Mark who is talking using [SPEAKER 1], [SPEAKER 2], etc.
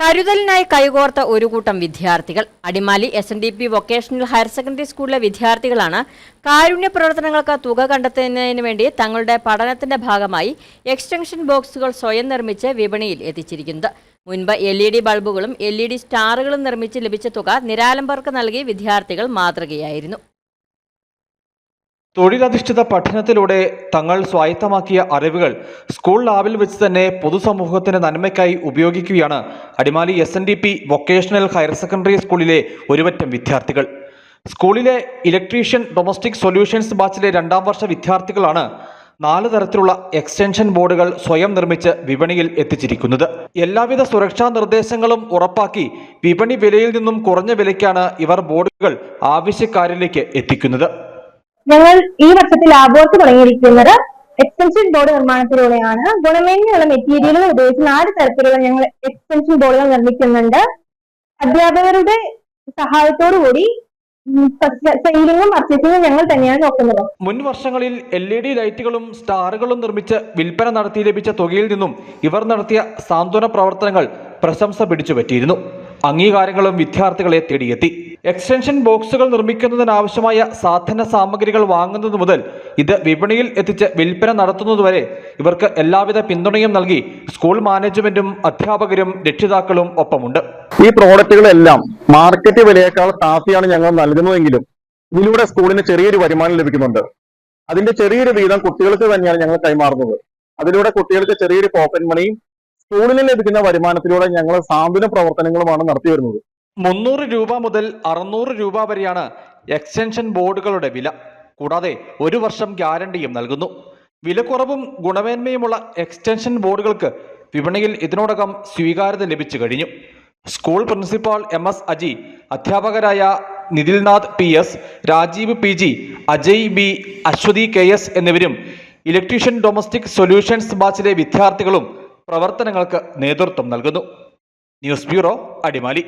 [SPEAKER 1] കരുതലിനായി കൈകോർത്ത ഒരു കൂട്ടം വിദ്യാർത്ഥികൾ. Adimali S N D P vocational higher secondary സ്കൂളിലെ വിദ്യാർത്ഥികളാണ് കാരുണ്യ പ്രവർത്തനങ്ങൾക്ക് തുക കണ്ടെത്തുന്നതിന് വേണ്ടി തങ്ങളുടെ പഠനത്തിന്റെ ഭാഗമായി എക്സ്റ്റൻഷൻ ബോക്സുകൾ സ്വയം നിർമ്മിച്ച് വിപണിയിൽ എത്തിച്ചിരിക്കുന്നത്. മുൻപ് എൽ ഇ ഡി ബൾബുകളും എൽ ഇ ഡി സ്റ്റാറുകളും നിർമ്മിച്ച് ലഭിച്ച തുക നിരാലംബർക്ക് നൽകി വിദ്യാർത്ഥികൾ മാതൃകയായിരുന്നു.
[SPEAKER 2] തൊഴിലധിഷ്ഠിത പഠനത്തിലൂടെ തങ്ങൾ സ്വായത്തമാക്കിയ അറിവുകൾ സ്കൂൾ ലാബിൽ വെച്ച് തന്നെ പൊതുസമൂഹത്തിന് നന്മയ്ക്കായി ഉപയോഗിക്കുകയാണ് Adimali S N D P vocational higher secondary സ്കൂളിലെ ഒരുപറ്റം വിദ്യാർത്ഥികൾ. സ്കൂളിലെ ഇലക്ട്രീഷ്യൻ ഡൊമസ്റ്റിക് സൊല്യൂഷൻസ് ബാച്ചിലെ രണ്ടാം വർഷ വിദ്യാർത്ഥികളാണ് നാല് തരത്തിലുള്ള എക്സ്റ്റൻഷൻ ബോർഡുകൾ സ്വയം നിർമ്മിച്ച് വിപണിയിൽ എത്തിച്ചിരിക്കുന്നത്. എല്ലാവിധ സുരക്ഷാ നിർദ്ദേശങ്ങളും ഉറപ്പാക്കി വിപണി വിലയിൽ നിന്നും കുറഞ്ഞ വിലയ്ക്കാണ് ഇവർ ബോർഡുകൾ ആവശ്യക്കാരിലേക്ക് എത്തിക്കുന്നത്.
[SPEAKER 3] ഞങ്ങൾ ഈ വർഷത്തിൽ ലാബോർട്ട് തുടങ്ങിയിരിക്കുന്നത് എക്സ്റ്റൻഷൻ ബോർഡ് നിർമ്മാണത്തിലൂടെയാണ്. ഗുണമേന്മയുള്ള മെറ്റീരിയലുകൾ ഉപയോഗിച്ച് നാല് തരത്തിലുള്ള ഞങ്ങൾ എക്സ്റ്റൻഷൻ ബോർഡുകൾ നിർമ്മിക്കുന്നുണ്ട്. അധ്യാപകരുടെ സഹായത്തോടു കൂടി സെയിലിംഗും പർച്ചേസിംഗും ഞങ്ങൾ തന്നെയാണ് നോക്കുന്നത്.
[SPEAKER 2] മുൻ വർഷങ്ങളിൽ എൽ ഇ ഡി ലൈറ്റുകളും സ്റ്റാറുകളും നിർമ്മിച്ച് വിൽപ്പന നടത്തി ലഭിച്ച തുകയിൽ നിന്നും ഇവർ നടത്തിയ സാന്ത്വന പ്രവർത്തനങ്ങൾ പ്രശംസ പിടിച്ചുപറ്റിയിരുന്നു. അംഗീകാരങ്ങളും വിദ്യാർത്ഥികളെ തേടിയെത്തി. എക്സ്റ്റൻഷൻ ബോക്സുകൾ നിർമ്മിക്കുന്നതിനാവശ്യമായ സാധന സാമഗ്രികൾ വാങ്ങുന്നത് മുതൽ ഇത് വിപണിയിൽ എത്തിച്ച് വിൽപ്പന നടത്തുന്നതുവരെ ഇവർക്ക് എല്ലാവിധ പിന്തുണയും നൽകി സ്കൂൾ മാനേജ്മെന്റും അധ്യാപകരും രക്ഷിതാക്കളും ഒപ്പമുണ്ട്.
[SPEAKER 4] ഈ പ്രോഡക്റ്റുകളെല്ലാം മാർക്കറ്റ് വിലയേക്കാൾ കാഫിയാണ് ഞങ്ങൾ നൽകുന്നതെങ്കിലും ഇതിലൂടെ സ്കൂളിന് ചെറിയൊരു വരുമാനം ലഭിക്കുന്നുണ്ട്. അതിന്റെ ചെറിയൊരു വീതം കുട്ടികൾക്ക് തന്നെയാണ് ഞങ്ങൾ കൈമാറുന്നത്. അതിലൂടെ കുട്ടികൾക്ക് ചെറിയൊരു പോക്കറ്റ് മണിയും സ്കൂളിന് ലഭിക്കുന്ന വരുമാനത്തിലൂടെ ഞങ്ങൾ സാന്ത്വന പ്രവർത്തനങ്ങളുമാണ് നടത്തി വരുന്നത്
[SPEAKER 2] മുന്നൂറ് രൂപ മുതൽ അറുന്നൂറ് രൂപ വരെയാണ് എക്സ്റ്റൻഷൻ ബോർഡുകളുടെ വില. കൂടാതെ ഒരു വർഷം ഗ്യാരണ്ടിയും നൽകുന്നു. വിലക്കുറവും ഗുണമേന്മയുമുള്ള എക്സ്റ്റൻഷൻ ബോർഡുകൾക്ക് വിപണിയിൽ ഇതിനോടകം സ്വീകാര്യത ലഭിച്ചു കഴിഞ്ഞു. School principal M S Aji അധ്യാപകരായ Nithilnath P S Rajeev P G Ajay B Aswathy K S എന്നിവരും ഇലക്ട്രീഷ്യൻ ഡൊമസ്റ്റിക് സൊല്യൂഷൻസ് ബാച്ചിലെ വിദ്യാർത്ഥികളും പ്രവർത്തനങ്ങൾക്ക് നേതൃത്വം നൽകുന്നു. News bureau Adimali.